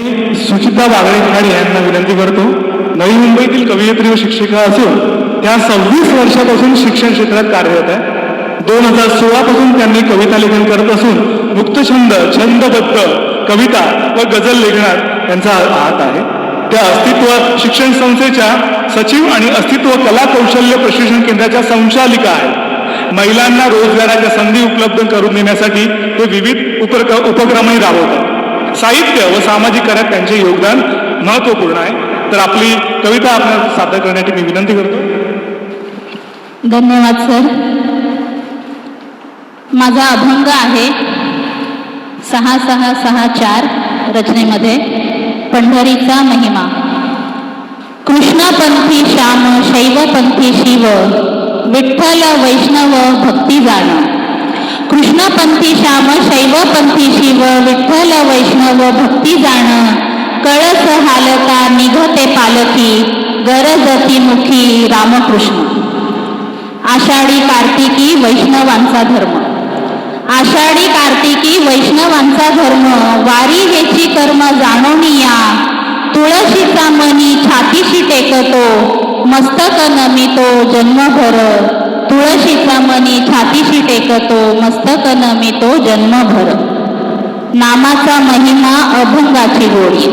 सुचिता बागडे खाडे यांना विनंती करतो. नवी मुंबईतील कवयित्री व शिक्षिका असून त्या सव्वीस वर्षापासून शिक्षण क्षेत्रात कार्यरत आहे दोन हजार सोळा पासून त्यांनी कविता लेखन करत असून मुक्तछंद छंदबद्ध कविता व गझल लेखनात त्यांचा हात आहे. त्या अस्तित्व शिक्षण संस्थेच्या सचिव आणि अस्तित्व कला कौशल्य प्रशिक्षण केंद्राच्या संचालिका आहेत. महिलांना रोजगाराच्या संधी उपलब्ध करून देण्यासाठी ते विविध उपक्रमही राबवतात. साहित्य व सामाजिक कार्यात त्यांचे योगदान महत्त्वपूर्ण आहे. तर आपली कविता आपल्याला सादर करण्याची मी विनंती करतो. धन्यवाद सर. माझा अभंग आहे सहा सहा सहा चार रचनेमध्ये पंढरीचा महिमा. कृष्णपंथी श्याम शैवपंथी शिव विठ्ठल वैष्णव भक्ती जाणं. कृष्णपंथी श्याम शैवपंथी शिव विठ्ठल वैष्णव भक्ती जाण कळस हालता निघते पालकी गरजती मुखी रामकृष्ण. आषाढी कार्तिकी वैष्णवांचा धर्म. आषाढी कार्तिकी वैष्णवांचा धर्म वारी हेची कर्म जाणोनिया तुळशीचा मनी छातीशी टेकतो मस्तक नमितो जन्मभर. तुळशीचा मनी छातीशी टेकतो मस्तक नमितो जन्मभर. नामाचा महिमा अभंगाची गोडी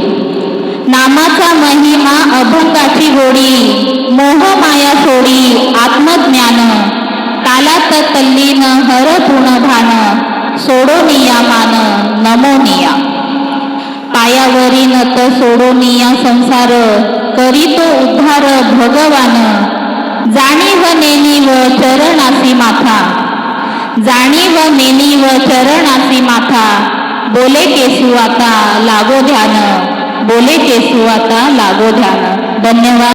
नामाचा महिमा अभंगाची गोडी मोह माया सोडी आत्मज्ञान. कालात तल्लीन हर भान सोडोनिया मान नमोनिया पायावरी नत सोडोनिया संसार. करीतो उद्धार भगवान. जाणीव व चरणासी माथा. जाणीव व चरणासी माथा. बोले केसू आता लागो ध्यान. बोले केसू आता लागो ध्यान. धन्यवाद.